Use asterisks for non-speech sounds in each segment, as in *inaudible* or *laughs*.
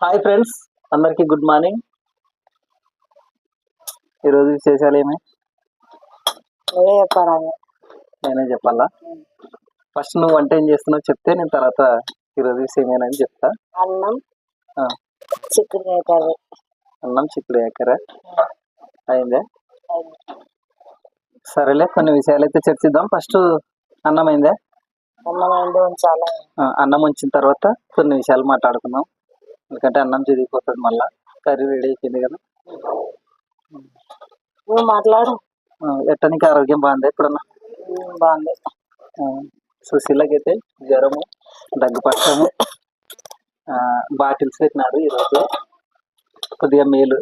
Hi friends అందరికీ good morning ఈరోజు విశేషాలు ఏమి? నువ్వే చెప్పారా నేనే చెప్పాలా? ఫస్ట్ నువ్వు వంట ఏం చేస్తున్నావు చెప్తే నేను తర్వాత ఈరోజు విషయం ఏనని చెప్తా. అన్నం కర్రీ. అన్నం చిక్కుడు ఎక్కరా అయిందే? సరేలే కొన్ని విషయాలు అయితే చర్చిద్దాం. ఫస్ట్ అన్నం అయిందే? అన్నం వండి ఉంచాలి. అన్నం ఉంచిన తర్వాత కొన్ని విషయాలు మాట్లాడుకుందాం. ఎందుకంటే అన్నం చిరిగిపోతుంది మళ్ళా. కర్రీ రెడీ అయిపోయింది కదా. నువ్వు మాట్లాడు. ఎట్ట నీకు ఆరోగ్యం బాగుంది ఎప్పుడన్నా? బాగుంది. సుశీలకైతే జ్వరము దగ్గు పట్టము ఆ, బాటిల్స్ పెట్టినాడు ఈరోజు. కొద్దిగా మేలు.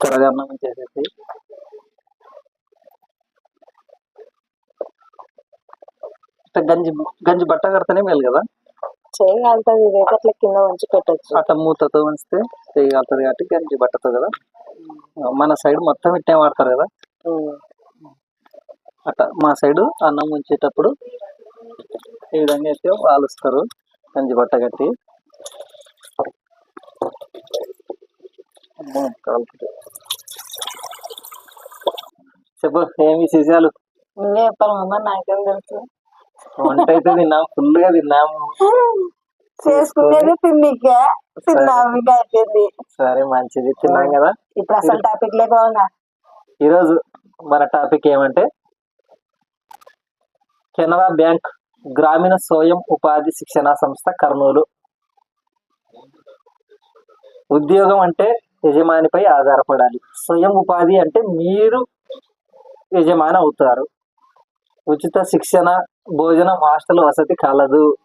త్వరగా అన్నం చేసేసి గంజి గంజి బట్ట కడితేనే మేలు కదా? చేయగలుగుతుంది రేపట్ల కింద ఉంచి పెట్టచ్చు. అట్లా మూతతో ఉంచితే చేయగలుగుతుంది కాబట్టి గంజి బట్టతో కదా? మన సైడ్ మొత్తం ఇట్టే వాడతారు కదా? అట్లా మా సైడు అన్నం ఉంచేటప్పుడు ఈ విధంగా అయితే వాలుస్తారు గంజి బట్ట కట్టి. కాలుతుంది. చెప్పు ఏం విశేషాలు? నువ్వే చెప్పాలమ్మా నాకేం తెలుసు? వంట అయితే తిన్నాం ఫుల్గా తిన్నాము చేసుకునేది తిన్నికే తిన్నాము ఇంకా అయిపోయింది సరే మంచిది. తిన్నాం కదా? ఇప్పుడు అసలు టాపిక్ లేకుండా ఈరోజు మన టాపిక్ ఏమంటే కెనరా బ్యాంక్ గ్రామీణ స్వయం ఉపాధి శిక్షణ సంస్థ కర్నూలు. ఉద్యోగం అంటే యజమానిపై ఆధారపడాలి. స్వయం ఉపాధి అంటే మీరు యజమాని అవుతారు. ఉచిత శిక్షణ భోజనం హాస్టల్ వసతి కలదు.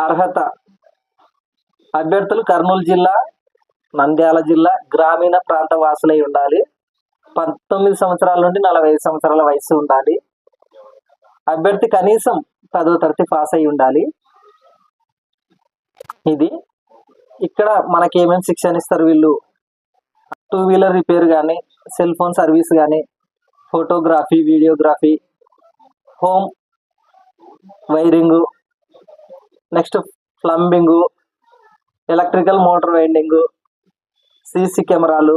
అర్హత. అభ్యర్థులు కర్నూలు జిల్లా నంద్యాల జిల్లా గ్రామీణ ప్రాంత వాసులై ఉండాలి. పంతొమ్మిది సంవత్సరాల నుండి నలభై ఐదు సంవత్సరాల వయసు ఉండాలి. అభ్యర్థి కనీసం పదో తరగతి పాస్ అయి ఉండాలి. ఇది. ఇక్కడ మనకి ఏమేమి శిక్షణ ఇస్తారు వీళ్ళు? టూ వీలర్ రిపేర్ కానీ సెల్ ఫోన్ సర్వీస్ కానీ photography videography home wiring next plumbing electrical motor winding CC కెమెరాలు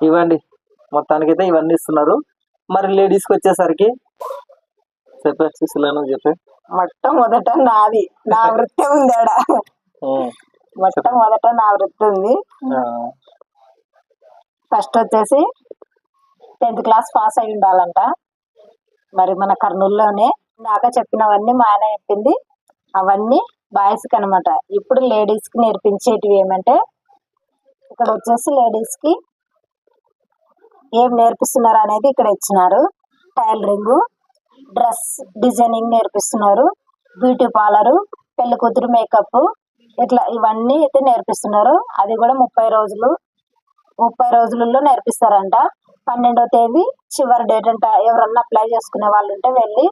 ఇవ్వండి. మొత్తానికైతే ఇవన్నీ ఇస్తున్నారు. మరి లేడీస్కి వచ్చేసరికి చెప్పే సుశీలను చెప్పే. మొట్టమొదట నాది. నా *laughs* వృత్తి ఉంది ఆడ. మొట్టమొదట నా వృత్తి ఉంది. ఫస్ట్ వచ్చేసి టెన్త్ క్లాస్ పాస్ అయి ఉండాలంట. మరి మన కర్నూలులోనే దాకా చెప్పినవన్నీ మా ఆయన చెప్పింది. అవన్నీ బాయ్స్కి అనమాట ఇప్పుడు లేడీస్కి నేర్పించేటివి ఏమంటే ఇక్కడ వచ్చేసి లేడీస్కి ఏం నేర్పిస్తున్నారు అనేది ఇక్కడ ఇచ్చినారు. టైలరింగ్ డ్రెస్ డిజైనింగ్ నేర్పిస్తున్నారు. బ్యూటీ పార్లరు పెళ్ళి కూతురు మేకప్ ఇట్లా ఇవన్నీ అయితే నేర్పిస్తున్నారు. అది కూడా ముప్పై రోజులు ముప్పై రోజులలో నేర్పిస్తారంట. పన్నెండో తేదీ చివరి డేట్ అంట. ఎవరన్నా అప్లై చేసుకునే వాళ్ళు ఉంటే వెళ్ళి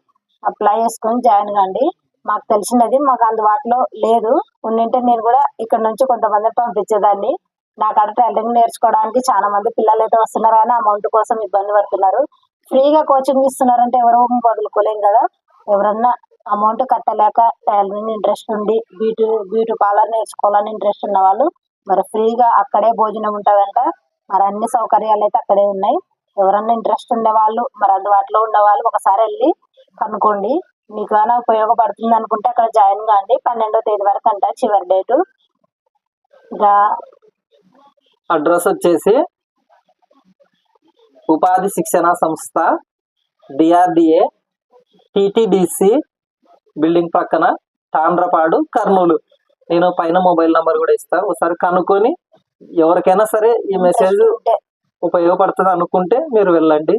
అప్లై చేసుకుని జాయిన్ కండి. మాకు తెలిసినది మాకు అందుబాటులో లేదు. ఉన్నింటే నేను కూడా ఇక్కడ నుంచి కొంతమంది పంపించేదాన్ని. నాకు అక్కడ టైలరింగ్ నేర్చుకోవడానికి చాలా మంది పిల్లలు అయితే వస్తున్నారు కానీ అమౌంట్ కోసం ఇబ్బంది పడుతున్నారు. ఫ్రీగా కోచింగ్ ఇస్తున్నారంటే ఎవరు వదులుకోలేం కదా. ఎవరన్నా అమౌంట్ కట్టలేక టైలరింగ్ ఇంట్రెస్ట్ ఉండి బ్యూటీ బ్యూటీ పార్లర్ నేర్చుకోవాలని ఇంట్రెస్ట్ ఉన్న వాళ్ళు మరి ఫ్రీగా అక్కడే భోజనం ఉంటుందంట. మరి అన్ని సౌకర్యాలు అయితే అక్కడే ఉన్నాయి. ఎవరన్నా ఇంట్రెస్ట్ ఉండేవాళ్ళు మరి అందుబాటులో ఉండేవాళ్ళు ఒకసారి వెళ్ళి కనుక్కోండి. మీకు ఏమైనా ఉపయోగపడుతుంది అనుకుంటే అక్కడ జాయిన్ కాండి. పన్నెండో తేదీ వరకు అంట చివరి డేటు. ఇంకా అడ్రస్ వచ్చేసి ఉపాధి శిక్షణ సంస్థ డిఆర్డిఏ టిటిడిసి బిల్డింగ్ పక్కన తాండ్రపాడు కర్నూలు. నేను పైన మొబైల్ నెంబర్ కూడా ఇస్తాను ఒకసారి కనుక్కొని ఎవరికైనా సరే ఈ మెసేజ్ ఉపయోగపడుతుంది అనుకుంటే మీరు వెళ్ళండి.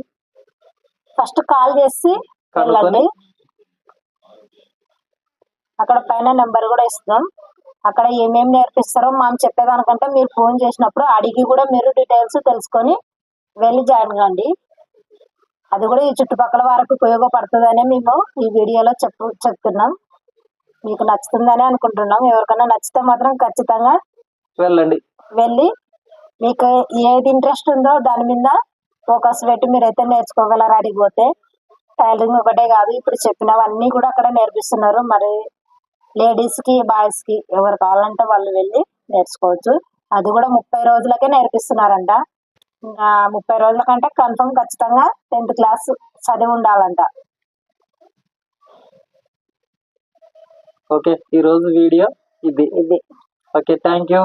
ఫస్ట్ కాల్ చేసి వెళ్ళండి. అక్కడ పైన నెంబర్ కూడా ఇస్తాం అక్కడ ఏమేమి నేర్పిస్తారో మనం చెప్పేదానికంటే మీరు ఫోన్ చేసినప్పుడు అడిగి కూడా మీరు డీటెయిల్స్ తెలుసుకొని వెళ్ళి జాయిన్ కండి. అది కూడా ఈ చుట్టుపక్కల వారికి ఉపయోగపడుతుందనే మేము ఈ వీడియోలో చెప్పు చెప్తున్నాం. మీకు నచ్చుతుందని అనుకుంటున్నాం. ఎవరికైనా నచ్చితే మాత్రం ఖచ్చితంగా వెళ్ళండి. వెళ్ళి మీకు ఏది ఇంట్రెస్ట్ ఉందో దాని మీద ఫోకస్ పెట్టి మీరైతే నేర్చుకోగలరు అడిగిపోతే. టైలరింగ్ ఒకటే కాదు ఇప్పుడు చెప్పినవన్నీ కూడా అక్కడ నేర్పిస్తున్నారు. మరి లేడీస్కి బాయ్స్కి ఎవరు కావాలంటే వాళ్ళు వెళ్ళి నేర్చుకోవచ్చు. అది కూడా ముప్పై రోజులకే నేర్పిస్తున్నారంట. ఇంకా ముప్పై రోజుల కంటే కన్ఫర్మ్ ఖచ్చితంగా టెన్త్ క్లాస్ చదివి ఉండాలంట. ఓకే ఈ రోజు వీడియో ఇది. ఇది. Okay thank you